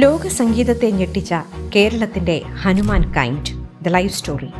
ലോക സംഗീതത്തെ ഞെട്ടിച്ച കേരളത്തിന്റെ Hanumankind the life story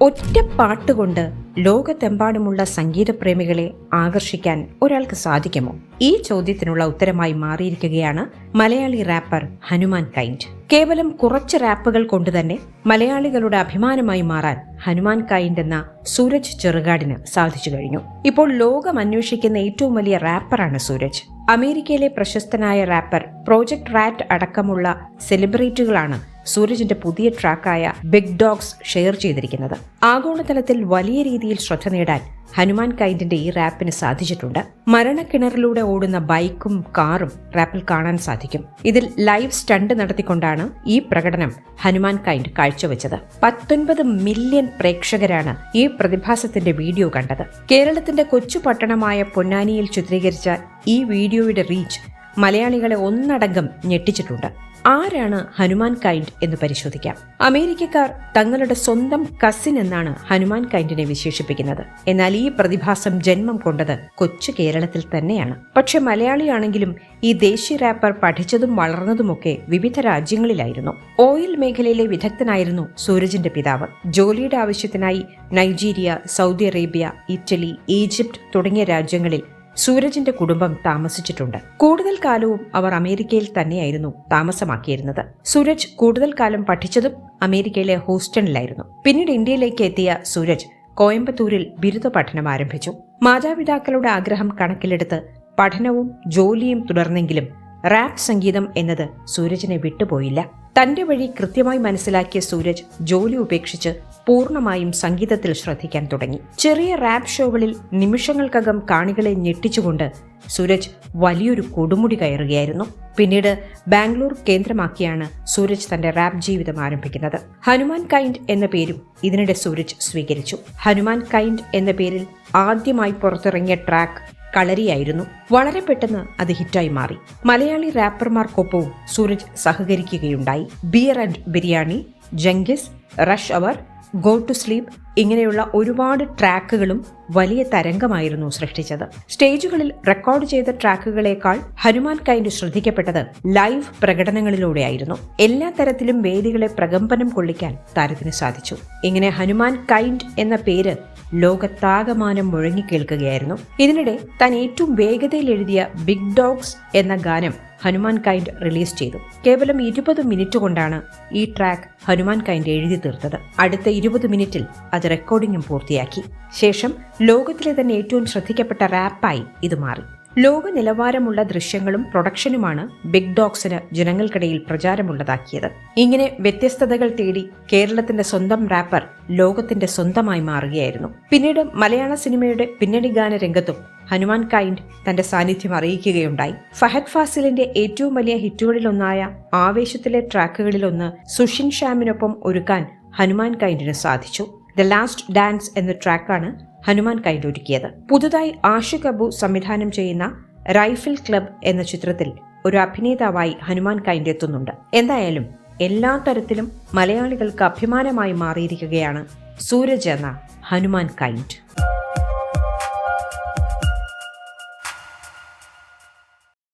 ഒറ്റ പാട്ടുകൊണ്ട് ലോകത്തെമ്പാടുമുള്ള സംഗീതപ്രേമികളെ ആകർഷിക്കാൻ ഒരാൾക്ക് സാധിക്കുമോ? ഈ ചോദ്യത്തിനുള്ള ഉത്തരമായി മാറിയിരിക്കുകയാണ് മലയാളി റാപ്പർ ഹനുമാൻ കൈൻഡ്. കേവലം കുറച്ച് റാപ്പുകൾ കൊണ്ട് തന്നെ മലയാളികളുടെ അഭിമാനമായി മാറാൻ ഹനുമാൻ കൈൻഡ് എന്ന സൂരജ് ചെറുകാടിന് സാധിച്ചു കഴിഞ്ഞു. ഇപ്പോൾ ലോകം അന്വേഷിക്കുന്ന ഏറ്റവും വലിയ റാപ്പറാണ് സൂരജ്. അമേരിക്കയിലെ പ്രശസ്തനായ റാപ്പർ പ്രോജക്ട് റാറ്റ് അടക്കമുള്ള സെലിബ്രിറ്റികളാണ് സൂരജിന്റെ പുതിയ ട്രാക്കായ ബിഗ് ഡോഗ്സ് ഷെയർ ചെയ്തിരിക്കുന്നത്. ആഗോളതലത്തിൽ വലിയ രീതിയിൽ ശ്രദ്ധ നേടാൻ ഹനുമാൻ കൈൻഡിന്റെ ഈ റാപ്പിന് സാധിച്ചിട്ടുണ്ട്. മരണക്കിണറിലൂടെ ഓടുന്ന ബൈക്കും കാറും റാപ്പിൽ കാണാൻ സാധിക്കും. ഇതിൽ ലൈവ് സ്റ്റണ്ട് നടത്തിക്കൊണ്ടാണ് ഈ പ്രകടനം ഹനുമാൻ കൈൻഡ് കാഴ്ചവെച്ചത്. പത്തൊൻപത് മില്യൺ പ്രേക്ഷകരാണ് ഈ പ്രതിഭാസത്തിന്റെ വീഡിയോ കണ്ടത്. കേരളത്തിന്റെ കൊച്ചു പട്ടണമായ പൊന്നാനിയിൽ ചിത്രീകരിച്ച ഈ വീഡിയോയുടെ റീച്ച് മലയാളികളെ ഒന്നടങ്കം ഞെട്ടിച്ചിട്ടുണ്ട്. ആരാണ് ഹനുമാൻ കൈൻഡ് എന്ന് പരിശോധിക്കാം. അമേരിക്കക്കാർ തങ്ങളുടെ സ്വന്തം കസിൻ എന്നാണ് ഹനുമാൻ കൈൻഡിനെ വിശേഷിപ്പിക്കുന്നത്. എന്നാൽ ഈ പ്രതിഭാസം ജന്മം കൊണ്ടത് കൊച്ചു കേരളത്തിൽ തന്നെയാണ്. പക്ഷെ മലയാളിയാണെങ്കിലും ഈ ദേശീയ റാപ്പർ പഠിച്ചതും വളർന്നതുമൊക്കെ വിവിധ രാജ്യങ്ങളിലായിരുന്നു. ഓയിൽ മേഖലയിലെ വിദഗ്ധനായിരുന്നു സൂരജിന്റെ പിതാവ്. ജോലിയുടെ ആവശ്യത്തിനായി Nigeria Saudi Arabia Italy Egypt തുടങ്ങിയ രാജ്യങ്ങളിൽ സൂരജിന്റെ കുടുംബം താമസിച്ചിട്ടുണ്ട്. കൂടുതൽ കാലവും അവർ അമേരിക്കയിൽ തന്നെയായിരുന്നു താമസമാക്കിയിരുന്നത്. സൂരജ് കൂടുതൽ കാലം പഠിച്ചതും അമേരിക്കയിലെ ഹൂസ്റ്റണിലായിരുന്നു. പിന്നീട് ഇന്ത്യയിലേക്ക് എത്തിയ സൂരജ് കോയമ്പത്തൂരിൽ ബിരുദ പഠനം ആരംഭിച്ചു. മാതാപിതാക്കളുടെ ആഗ്രഹം കണക്കിലെടുത്ത് പഠനവും ജോലിയും തുടർന്നെങ്കിലും റാപ്പ് സംഗീതം എന്നത് സൂരജിനെ വിട്ടുപോയില്ല. തന്റെ വഴി കൃത്യമായി മനസ്സിലാക്കിയ സൂരജ് ജോലി ഉപേക്ഷിച്ച് പൂർണമായും സംഗീതത്തിൽ ശ്രദ്ധിക്കാൻ തുടങ്ങി. ചെറിയ റാപ്പ് ഷോകളിൽ നിമിഷങ്ങൾക്കകം കാണികളെ ഞെട്ടിച്ചുകൊണ്ട് സൂരജ് വലിയൊരു കൊടുമുടി കയറുകയായിരുന്നു. പിന്നീട് ബാംഗ്ലൂർ കേന്ദ്രമാക്കിയാണ് സൂരജ് തന്റെ റാപ്പ് ജീവിതം ആരംഭിക്കുന്നത്. ഹനുമാൻ കൈൻഡ് എന്ന പേരും ഇതിനിടെ സൂരജ് സ്വീകരിച്ചു. ഹനുമാൻ കൈൻഡ് എന്ന പേരിൽ ആദ്യമായി പുറത്തിറങ്ങിയ ട്രാക്ക് കളരിയായിരുന്നു. വളരെ പെട്ടെന്ന് അത് ഹിറ്റായി മാറി. മലയാളി റാപ്പർമാർക്കൊപ്പവും Sooraj സഹകരിക്കുകയുണ്ടായി. Beer and biryani Genghis rush hour go to sleep ഇങ്ങനെയുള്ള ഒരുപാട് ട്രാക്കുകളും വലിയ തരംഗമായിരുന്നു സൃഷ്ടിച്ചത്. സ്റ്റേജുകളിൽ റെക്കോർഡ് ചെയ്ത ട്രാക്കുകളേക്കാൾ ഹനുമാൻ കൈൻഡ് ശ്രദ്ധിക്കപ്പെട്ടത് ലൈവ് പ്രകടനങ്ങളിലൂടെയായിരുന്നു. എല്ലാ തരത്തിലും വേദികളെ പ്രകമ്പനം കൊള്ളിക്കാൻ താരത്തിന് സാധിച്ചു. ഇങ്ങനെ ഹനുമാൻ കൈൻഡ് എന്ന പേര് ലോകത്താകമാനം മുഴങ്ങിക്കേൾക്കുകയായിരുന്നു. ഇതിനിടെ താൻ ഏറ്റവും വേഗതയിൽ എഴുതിയ ബിഗ് ഡോഗ്സ് എന്ന ഗാനം ഹനുമാൻ കൈൻഡ് റിലീസ് ചെയ്തു. കേവലം ഇരുപത് മിനിറ്റ് കൊണ്ടാണ് ഈ ട്രാക്ക് ഹനുമാൻ കൈൻഡ് എഴുതി തീർത്തത്. അടുത്ത ഇരുപത് മിനിറ്റിൽ അത് റെക്കോർഡിംഗും പൂർത്തിയാക്കി. ശേഷം ലോകത്തിലെ തന്നെ ഏറ്റവും ശ്രദ്ധിക്കപ്പെട്ട റാപ്പായി ഇത് മാറി. ലോക നിലവാരമുള്ള ദൃശ്യങ്ങളും പ്രൊഡക്ഷനുമാണ് ബിഗ് ഡോഗ്സിന് ജനങ്ങൾക്കിടയിൽ പ്രചാരമുള്ളതാക്കിയത്. ഇങ്ങനെ വ്യത്യസ്തതകൾ തേടി കേരളത്തിന്റെ സ്വന്തം റാപ്പർ ലോകത്തിന്റെ സ്വന്തമായി മാറുകയായിരുന്നു. പിന്നീട് മലയാള സിനിമയുടെ പിന്നണി ഗാന രംഗത്തും ഹനുമാൻ കൈൻഡ് തന്റെ സാന്നിധ്യം അറിയിക്കുകയുണ്ടായി. ഫഹദ് ഫാസിലിന്റെ ഏറ്റവും വലിയ ഹിറ്റുകളിലൊന്നായ ആവേശത്തിലെ ട്രാക്കുകളിലൊന്ന് സുഷിൻ ഷ്യാമിനൊപ്പം ഒരുക്കാൻ ഹനുമാൻ കൈൻഡിന് സാധിച്ചു. ദ ലാസ്റ്റ് ഡാൻസ് എന്ന ട്രാക്കാണ് ഹനുമാൻ കൈൻഡ് പുതുതായി ആഷിഖ് അബു സംവിധാനം ചെയ്യുന്ന റൈഫിൾ ക്ലബ് എന്ന ചിത്രത്തിൽ ഒരു അഭിനേതാവായി ഹനുമാൻ കൈന്റെത്തുന്നുണ്ട് എന്തായാലും എല്ലാ തരത്തിലും മലയാളികൾക്ക് അഭിമാനമായി മാറിയിരിക്കുകയാണ് സൂരജ് എന്ന ഹനുമാൻ കൈൻഡ്